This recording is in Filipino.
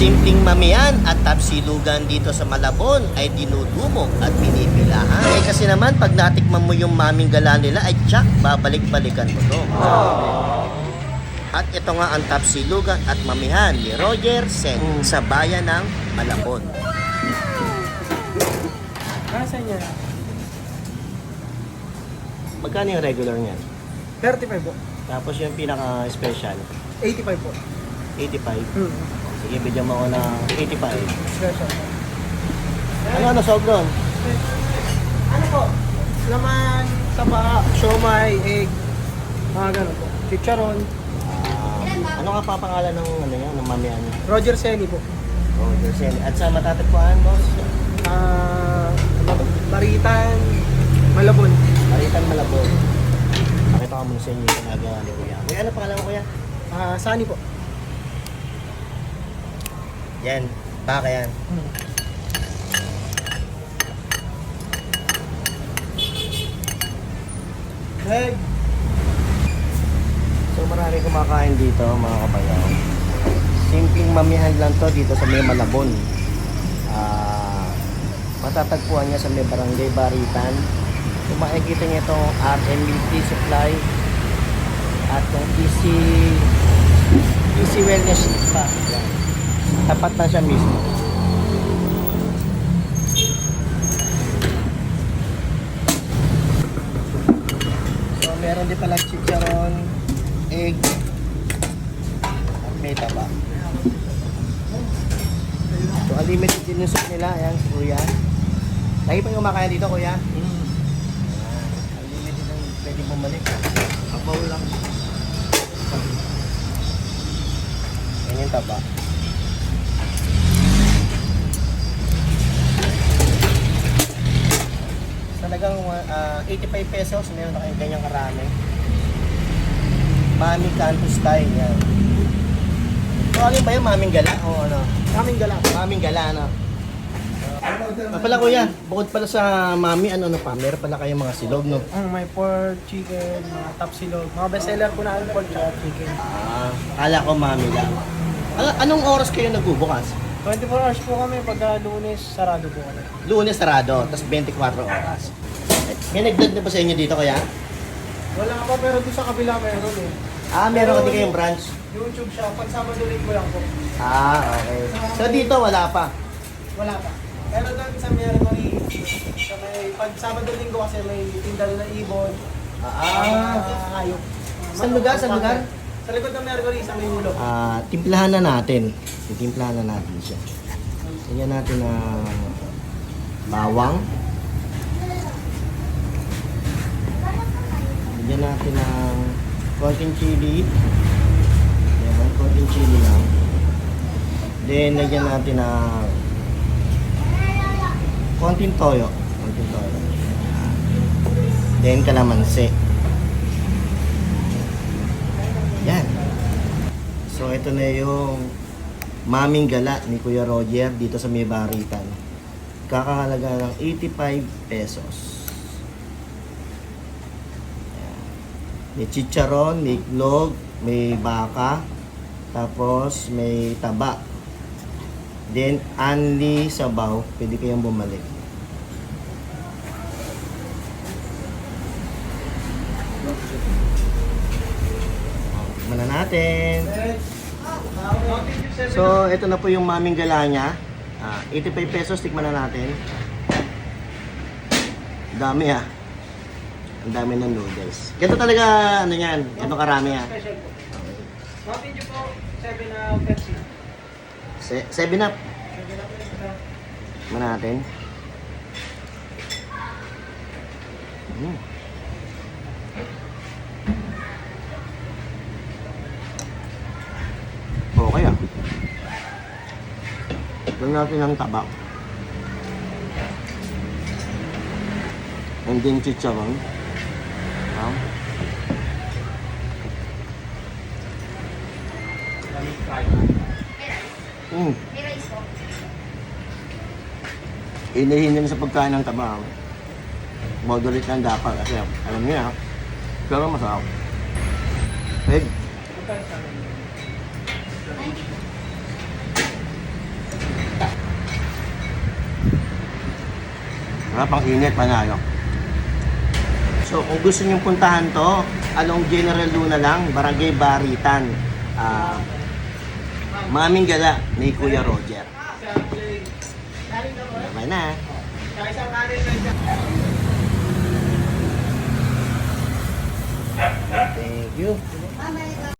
simpleng mamian at tapsilugan dito sa Malabon ay dinudumog at pinipilahan. Eh kasi naman pag natikman mo yung maming gala nila ay tsak, babalik-balikan mo to. At ito nga ang tapsilugan at mamihan ni Roger Sen sa bayan ng Malabon. Nasaan niya? Magkano yung regular niyan? 35 po. Tapos yung pinaka-special, 85 po. 85. Hmm. Sige, bigyan mo ako ng 85. Special. Ano ano doon? Ano po? Laman, taba, siomay, egg, mga ganun po. Chicharon, Ah, ano nga pa pangalan ng ano yan, ng mamihan niya? Roger Seni po. Roger Sen. At sa matatagpuan, boss? Ah, ano ba? Baritan, Malabon. Maritan Malabon. Pakita ko muna sa inyo yung ginagawa ni Kuya. Kuya, ano pangalan mo Kuya? Ah, Sani po. Yan. Baka yan. Hmm. So marami kumakain dito mga kabayaw. Simpleng mamihan lang to dito sa may Malabon. Ah, matatagpuan niya sa may barangay Baritan. Kung makikita niyo itong RMBT Supply at yung Easy Easy Wellness Spa. Yan. Tapat na siya mismo. So meron din pala chicharon, egg, at may taba. So unlimited din yung soup nila, ayan si kuya. Lagi pa yung kumakain dito kuya? Ayan, unlimited ang pwede bumalik. Abaw lang. Yan yung taba. 85 pesos, meron na kayong ganyang karami. Mami Kanto style yan. So ano ba yung maming gala o ano? Kaming gala. Maming gala ano? Ah, pala kuya, bukod pala sa mami, ano na pa, meron pala kayong mga silog, no? Ang may pork, chicken, mga tapsilog. Mga bestseller ko na ang pork at chicken. Ah, kala ko mami lang. Ano, anong oras kayo nagbubukas? 24 hours po kami pagka lunes, sarado po kami. Lunes sarado, tapos 24 oras. May nagdag na ba sa inyo dito kaya? Wala pa pero doon sa kabila meron eh. Ah, meron ka din kayong branch. YouTube siya, pag Sabado Linggo lang po. Ah, okay. So dito wala pa. Wala pa. Pero doon sa Mercury, sa may, pag Sabado Linggo kasi may tinda na ibon. Ah, Ah, hayop. Saan lugar? Saan lugar? Sa likod ng Mercury, sa may ulo. ah, timplahan na natin. Titimplahan na natin siya. Lagyan natin na bawang. Natin ng konting chili. Yan, konting chili lang. Then, lagyan natin ng konting toyo. Konting toyo. Then, kalamansi. Yan. So, ito na yung maming gala ni Kuya Roger dito sa may. Kakahalaga ng 85 pesos. Yan. May chicharon, may itlog, may baka, tapos may taba. Then, anli sabaw, pwede kayong bumalik. Tikman na natin. So, ito na po yung maming gala niya. Ah, 85 pesos, tikman na natin. Dami ah. Ang dami ng noodles. Ganito talaga, ano yan, ganito karami ah. Special po. Mountain Dew po, 7 na Pepsi. Se 7 up. Tikman natin. Mm. Okay ah. Lagyan natin ng tabak. And then chicharon. Mm. May rice po. Inahinan sa pagkain ng tabaho. Moderate lang dapat kasi alam niya, ah. pero masarap. Peg. Wala pang init, panayo. So, kung gusto niyong puntahan to, along General Luna lang, Barangay Baritan. Uh, Maming Gala ni Kuya Roger. Bye na. Thank you.